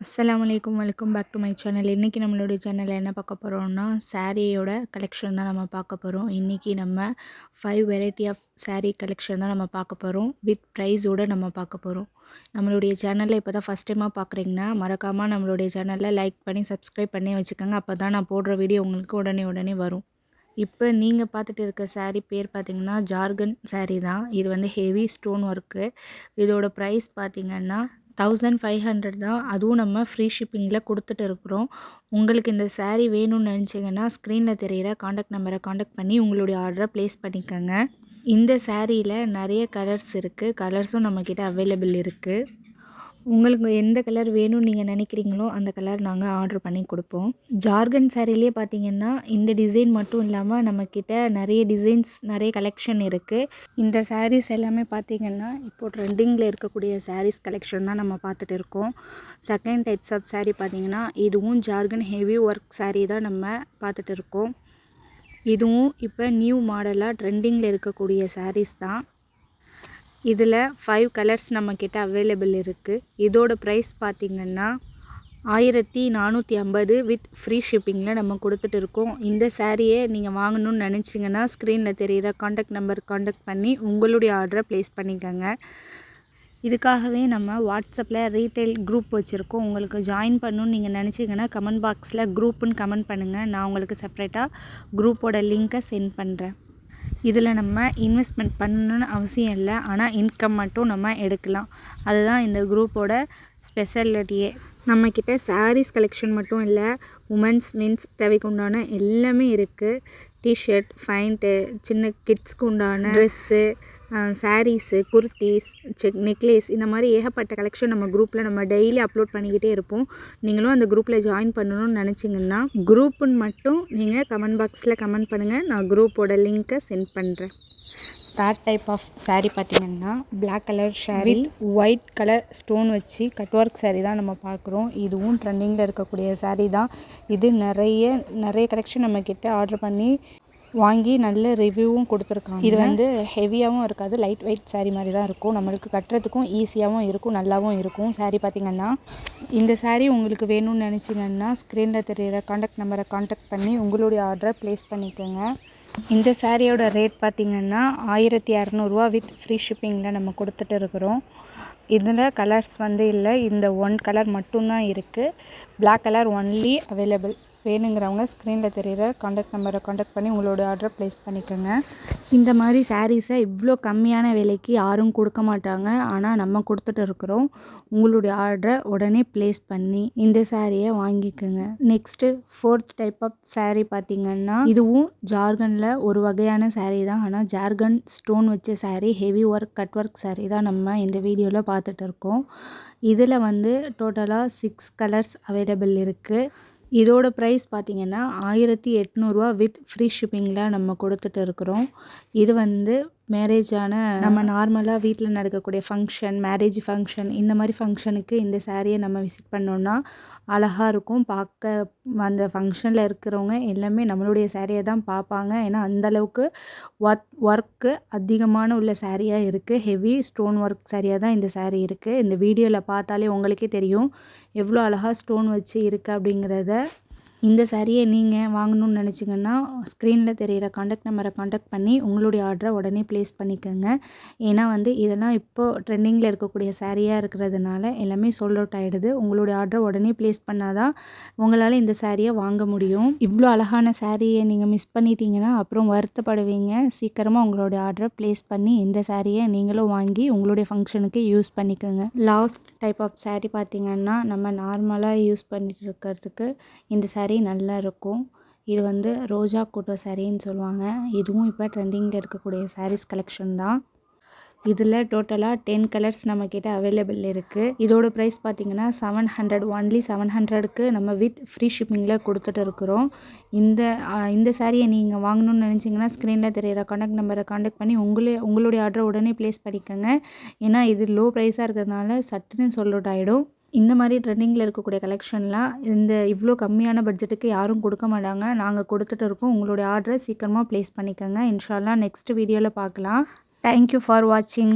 அஸ்லாம் வலைக்கம் welcome back to my channel. இன்றைக்கி நம்மளுடைய சேனலில் என்ன பார்க்க போகிறோம்னா சாரியோட கலெக்ஷன் தான் நம்ம பார்க்க போகிறோம் இன்றைக்கி நம்ம five variety of saree collection தான் நம்ம பார்க்க போகிறோம் வித் ப்ரைஸோடு நம்ம பார்க்க போகிறோம் நம்மளுடைய சேனலில் இப்போ தான் ஃபஸ்ட் டைமாக பார்க்குறீங்கன்னா மறக்காமல் நம்மளுடைய சேனலில் லைக் பண்ணி சப்ஸ்கிரைப் பண்ணி வச்சுக்கோங்க. அப்போ தான் நான் போடுற வீடியோ உங்களுக்கு உடனே உடனே வரும். இப்போ நீங்கள் பார்த்துட்டு இருக்க சாரீ பேர் பார்த்தீங்கன்னா ஜார்கன் சாரீ தான். இது வந்து ஹெவி ஸ்டோன் ஒர்க்கு இதோட ப்ரைஸ் பார்த்தீங்கன்னா தௌசண்ட் ஃபைவ் ஹண்ட்ரட் தான் அதுவும் நம்ம ஃப்ரீ ஷிப்பிங்கில் கொடுத்துட்டு இருக்கிறோம். உங்களுக்கு இந்த சேரீ வேணும்னு நினச்சிங்கன்னா ஸ்க்ரீனில் தெரிகிற காண்டாக்ட் நம்பரை காண்டாக்ட் பண்ணி உங்களுடைய ஆர்டரை ப்ளேஸ் பண்ணிக்கோங்க. இந்த சேரீயில் நிறைய கலர்ஸ் இருக்குது கலர்ஸும் நம்மக்கிட்ட அவைலபிள் இருக்குது உங்களுக்கு எந்த கலர் வேணும்னு நீங்கள் நினைக்கிறீங்களோ அந்த கலர் நாங்கள் ஆர்டர் பண்ணி கொடுப்போம். ஜார்கன் சாரிலே பார்த்தீங்கன்னா இந்த டிசைன் மட்டும் இல்லாமல் நம்மக்கிட்ட நிறைய டிசைன்ஸ் நிறைய கலெக்ஷன் இருக்குது இந்த சாரீஸ் எல்லாமே பார்த்தீங்கன்னா இப்போ ட்ரெண்டிங்கில் இருக்கக்கூடிய சாரீஸ் கலெக்ஷன் தான் நம்ம பார்த்துட்டு இருக்கோம். செகண்ட் டைப்ஸ் ஆஃப் சாரீ பார்த்தீங்கன்னா இதுவும் ஜார்கன் ஹெவி ஒர்க் சாரீ தான் நம்ம பார்த்துட்டு இருக்கோம். இதுவும் இப்போ நியூ மாடலாக ட்ரெண்டிங்கில் இருக்கக்கூடிய சாரீஸ் தான். இதில் ஃபைவ் கலர்ஸ் நம்மக்கிட்ட அவைலபிள் இருக்குது இதோட ப்ரைஸ் பார்த்திங்கன்னா ஆயிரத்தி நானூற்றி ஐம்பது வித் ஃப்ரீ ஷிப்பிங்கில் நம்ம கொடுத்துட்டு இருக்கோம். இந்த சாரியை நீங்கள் வாங்கணும்னு நினச்சிங்கன்னா ஸ்க்ரீனில் தெரிகிற காண்டாக்ட் நம்பர் காண்டாக்ட் பண்ணி உங்களுடைய ஆர்டரை ப்ளேஸ் பண்ணிக்கோங்க. இதுக்காகவே நம்ம வாட்ஸ்அப்பில் ரீட்டைல் குரூப் வச்சுருக்கோம். உங்களுக்கு ஜாயின் பண்ணணும்னு நீங்கள் நினச்சிங்கன்னா கமெண்ட் பாக்ஸில் குரூப்புன்னு கமெண்ட் பண்ணுங்கள் நான் உங்களுக்கு செப்ரேட்டாக குரூப்போட லிங்க்கை சென்ட் பண்ணுறேன் இதில் நம்ம இன்வெஸ்ட்மெண்ட் பண்ணணும்னு அவசியம் இல்லை. ஆனால் இன்கம் மட்டும் நம்ம எடுக்கலாம். அதுதான் இந்த குரூப்போட ஸ்பெஷாலிட்டியே நம்மக்கிட்ட சாரீஸ் கலெக்ஷன் மட்டும் இல்லை உமன்ஸ் மென்ஸ் தேவைக்கு உண்டான எல்லாமே இருக்குது டிஷர்ட் ஃபைண்ட்டு சின்ன கிட்ஸ்க்கு உண்டான dress sarees kurtis check necklace இந்த மாதிரி ஏகப்பட்ட கலெக்ஷன் நம்ம குரூப்பில் நம்ம டெய்லி அப்லோட் பண்ணிக்கிட்டே இருப்போம். நீங்களும் அந்த குரூப்பில் ஜாயின் பண்ணணும்னு நினச்சிங்கன்னா குரூப்புன்னு மட்டும் நீங்கள் கமெண்ட் பாக்ஸில் கமெண்ட் பண்ணுங்கள் நான் குரூப்போட லிங்க்கை சென்ட் பண்ணுறேன் தேர்ட் டைப் ஆஃப் saree பார்த்தீங்கன்னா Black colour saree white colour stone வச்சு கட் ஒர்க் saree தான் நம்ம பார்க்குறோம் இதுவும் ட்ரெண்டிங்கில் இருக்கக்கூடிய saree தான். இது நிறைய நிறைய கலெக்ஷன் நம்மக்கிட்ட ஆர்டர் பண்ணி வாங்கி நல்ல ரிவ்யூவும் கொடுத்துருக்காங்க. இது வந்து ஹெவியாகவும் இருக்காது. லைட் வெயிட் சாரீ மாதிரி தான் இருக்கும். நம்மளுக்கு கட்டுறதுக்கும் ஈஸியாகவும் இருக்கும் நல்லாவும் இருக்கும். சாரீ பார்த்திங்கன்னா இந்த சாரீ உங்களுக்கு வேணும்னு நினச்சிங்கன்னா ஸ்க்ரீனில் தெரிகிற காண்டாக்ட் நம்பரை காண்டாக்ட் பண்ணி உங்களுடைய ஆர்டரை ப்ளேஸ் பண்ணிக்கோங்க. இந்த சாரியோட ரேட் பார்த்திங்கன்னா ஆயிரத்தி இரநூறுவா வித் ஃப்ரீ ஷிப்பிங்கில் நம்ம கொடுத்துட்டு இருக்கிறோம். இதில் கலர்ஸ் வந்து இல்லை. இந்த ஒன் கலர் மட்டும்தான் இருக்குது பிளாக் கலர் ஒன்லி அவைலபிள் வேணுங்கிறவங்க ஸ்க்ரீனில் தெரிகிற காண்டாக்ட் நம்பரை காண்டாக்ட் பண்ணி உங்களோட ஆர்டரை ப்ளேஸ் பண்ணிக்கோங்க. இந்த மாதிரி சாரீஸை இவ்வளோ கம்மியான விலைக்கு யாரும் கொடுக்க மாட்டாங்க. ஆனால் நம்ம கொடுத்துட்டு இருக்கிறோம். உங்களுடைய ஆர்டரை உடனே ப்ளேஸ் பண்ணி இந்த சாரியை வாங்கிக்கோங்க. Next fourth type of saree பார்த்திங்கன்னா இதுவும் ஜார்கனில் ஒரு வகையான சாரீ தான். ஆனால் ஜார்கன் ஸ்டோன் வச்ச saree heavy work cut work saree தான் நம்ம இந்த வீடியோவில் பார்த்துட்டு இருக்கோம். இதில் வந்து டோட்டலாக சிக்ஸ் கலர்ஸ் அவைலபிள் இருக்குது இதோட ப்ரைஸ் பார்த்திங்கன்னா ஆயிரத்தி எட்நூறுரூவா வித் ஃப்ரீ ஷிப்பிங்கில் நம்ம கொடுத்துட்டு இருக்கிறோம். இது வந்து மேரேஜான நம்ம நார்மலாக வீட்டில் நடக்கக்கூடிய ஃபங்க்ஷன் மேரேஜ் ஃபங்க்ஷன் இந்த மாதிரி ஃபங்க்ஷனுக்கு இந்த சாரியை நம்ம விசிட் பண்ணோன்னா அழகாக இருக்கும். பார்க்க அந்த ஃபங்க்ஷனில் இருக்கிறவங்க எல்லாமே நம்மளுடைய சேரீயை தான் பார்ப்பாங்க. ஏன்னா அந்தளவுக்கு ஒர்க் ஒர்க்கு அதிகமான உள்ள சேரீயாக இருக்குது ஹெவி ஸ்டோன் ஒர்க் சேரீயாக தான் இந்த சாரீ இருக்குது இந்த வீடியோவில் பார்த்தாலே உங்களுக்கே தெரியும். எவ்வளோ அழகாக ஸ்டோன் வச்சு இருக்குது அப்படிங்கிறத இந்த சாரியை நீங்கள் வாங்கணும்னு நினச்சிங்கன்னா ஸ்க்ரீனில் தெரிகிற காண்டாக்ட் நம்பரை காண்டாக்ட் பண்ணி உங்களுடைய ஆர்டரை உடனே ப்ளேஸ் பண்ணிக்கோங்க. ஏன்னா வந்து இதெல்லாம் இப்போது ட்ரெண்டிங்கில் இருக்கக்கூடிய சாரியாக இருக்கிறதுனால எல்லாமே சோல்ட் அவுட் ஆகிடுது உங்களுடைய ஆர்டரை உடனே ப்ளேஸ் பண்ணால் தான் உங்களால் இந்த சாரியை வாங்க முடியும். இவ்வளோ அழகான சாரியை நீங்கள் மிஸ் பண்ணிட்டீங்கன்னா அப்புறம் வருத்தப்படுவீங்க. சீக்கிரமாக உங்களுடைய ஆர்டரை ப்ளேஸ் பண்ணி இந்த சாரியை நீங்களும் வாங்கி உங்களுடைய ஃபங்க்ஷனுக்கு யூஸ் பண்ணிக்கோங்க. லாஸ்ட் டைப் ஆஃப் saree பார்த்தீங்கன்னா நம்ம நார்மலாக யூஸ் பண்ணிட்டு இருக்கிறதுக்கு இந்த சாரீ நல்லா இருக்கும். இது வந்து ரோஜா கூட்டோ சாரீன்னு சொல்லுவாங்க. இதுவும் இப்போ ட்ரெண்டிங்கில் இருக்கக்கூடிய சாரீஸ் கலெக்ஷன் தான். இதில் டோட்டலாக டென் கலர்ஸ் நம்மக்கிட்ட அவைலபிள் இருக்குது இதோட ப்ரைஸ் பார்த்திங்கன்னா செவன் ஹண்ட்ரட் ஒன்லி செவன் ஹண்ட்ரடுக்கு நம்ம வித் ஃப்ரீ ஷிப்பிங்கில் கொடுத்துட்டு இருக்கிறோம். இந்த இந்த சாரியை நீங்கள் வாங்கணும்னு நினச்சிங்கன்னா ஸ்க்ரீனில் தெரியிற காண்டாக்ட் நம்பரை காண்டாக்ட் பண்ணி உங்களே உங்களுடைய ஆர்டரை உடனே ப்ளேஸ் பண்ணிக்கோங்க. ஏன்னா இது லோ ப்ரைஸாக இருக்கிறதுனால சட்டுன்னு sold ஆகிடும் இந்த மாதிரி ட்ரெண்டிங்கில் இருக்கக்கூடிய கலெக்ஷன்லாம் இந்த இவ்வளோ கம்மியான பட்ஜெட்டுக்கு யாரும் கொடுக்க மாட்டாங்க. நாங்கள் கொடுத்துட்டு இருக்கோம். உங்களுடைய ஆர்டரை சீக்கிரமாக ப்ளேஸ் பண்ணிக்கோங்க. இன்ஷால்லாம் நெக்ஸ்ட் வீடியோவில் பார்க்கலாம். தேங்க்யூ ஃபார் வாட்சிங்